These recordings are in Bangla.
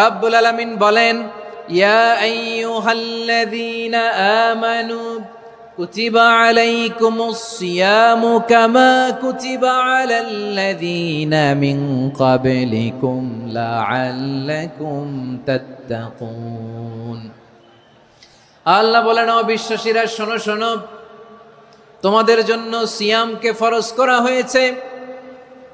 রাব্বুল আলামিন বলেন, ইয়া আইয়ুহাল্লাযীনা আমানু, কুতিবা আলাইকুমুস সিয়ামু কামা কুতিবা আলাল্লাযীনা মিন ক্বাবলিকুম লাআল্লাকুম তাত্তাকুন। আল্লাহ বলেন, ও বিশ্বাসীরা, শোনো শোনো, তোমাদের জন্য সিয়ামকে ফরজ করা হয়েছে।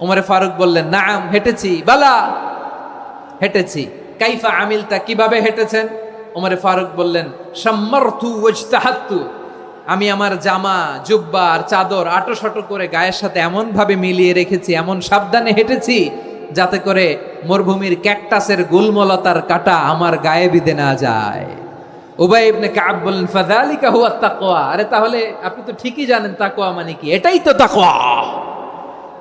উমরে ফারুক বললেন, নাম, হেঁটেছি। বালা, হেঁটেছি। কাইফা আমিলতা? কীভাবে হেঁটেছেন? উমরে ফারুক বললেন সম্মার্থু আমি আমার জামা, জুব্বা আর চাদর আটো শটো করে গায়ের সাথে এমন ভাবে মিলিয়ে রেখেছি, এমন সাবধানে হেঁটেছি যাতে করে মরুভূমির ক্যাকটাসের গুলমলতার কাটা আমার গায়ে বিধে না যায়। উবাই ইবনে কাব বললেন, ফাযালিকা হুয়া তাকওয়া। আরে তাহলে আপনি তো ঠিকই জানেন তাকওয়া মানে কি? এটাই তো তাকওয়া।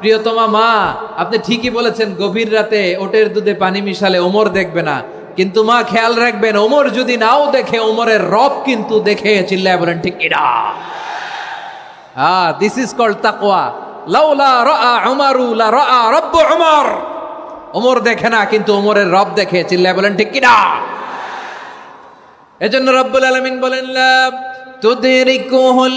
প্রিয়তমা মা, আপনি ঠিকই বলেছেন, গভীর রাতে ওটের দুধে পানি মিশালে ওমর দেখবে না। কিন্তু মা, খেয়াল রাখবেন, ওমর যদি নাও দেখে, ওমরের রব কিন্তু দেখে চিল্লায় বলেন, ঠিক এরা। আহ দিস ইজ কল্ড তাকওয়া। লাউলা রা উমারু, লা রা রব্ব উমর। ওমর দেখে না, কিন্তু ওমরের রব দেখে চিল্লায় বলেন, ঠিক কিনা এজন্য রব্বুল আলামিন বলেন লা তুদরিকুহুল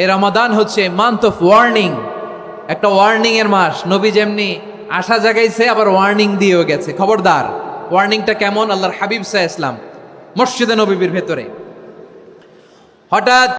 এই রমাদান হচ্ছে মান্থ অফ ওয়ার্নিং একটা ওয়ার্নিং এর মাস। নবী যেমনি আশা জাগাইছে, আবার ওয়ার্নিং দিয়েও গেছে। খবরদার ওয়ার্নিংটা কেমন? আল্লাহর হাবিব সাহা ইসলাম মসজিদে নবীর ভেতরে। হঠাৎ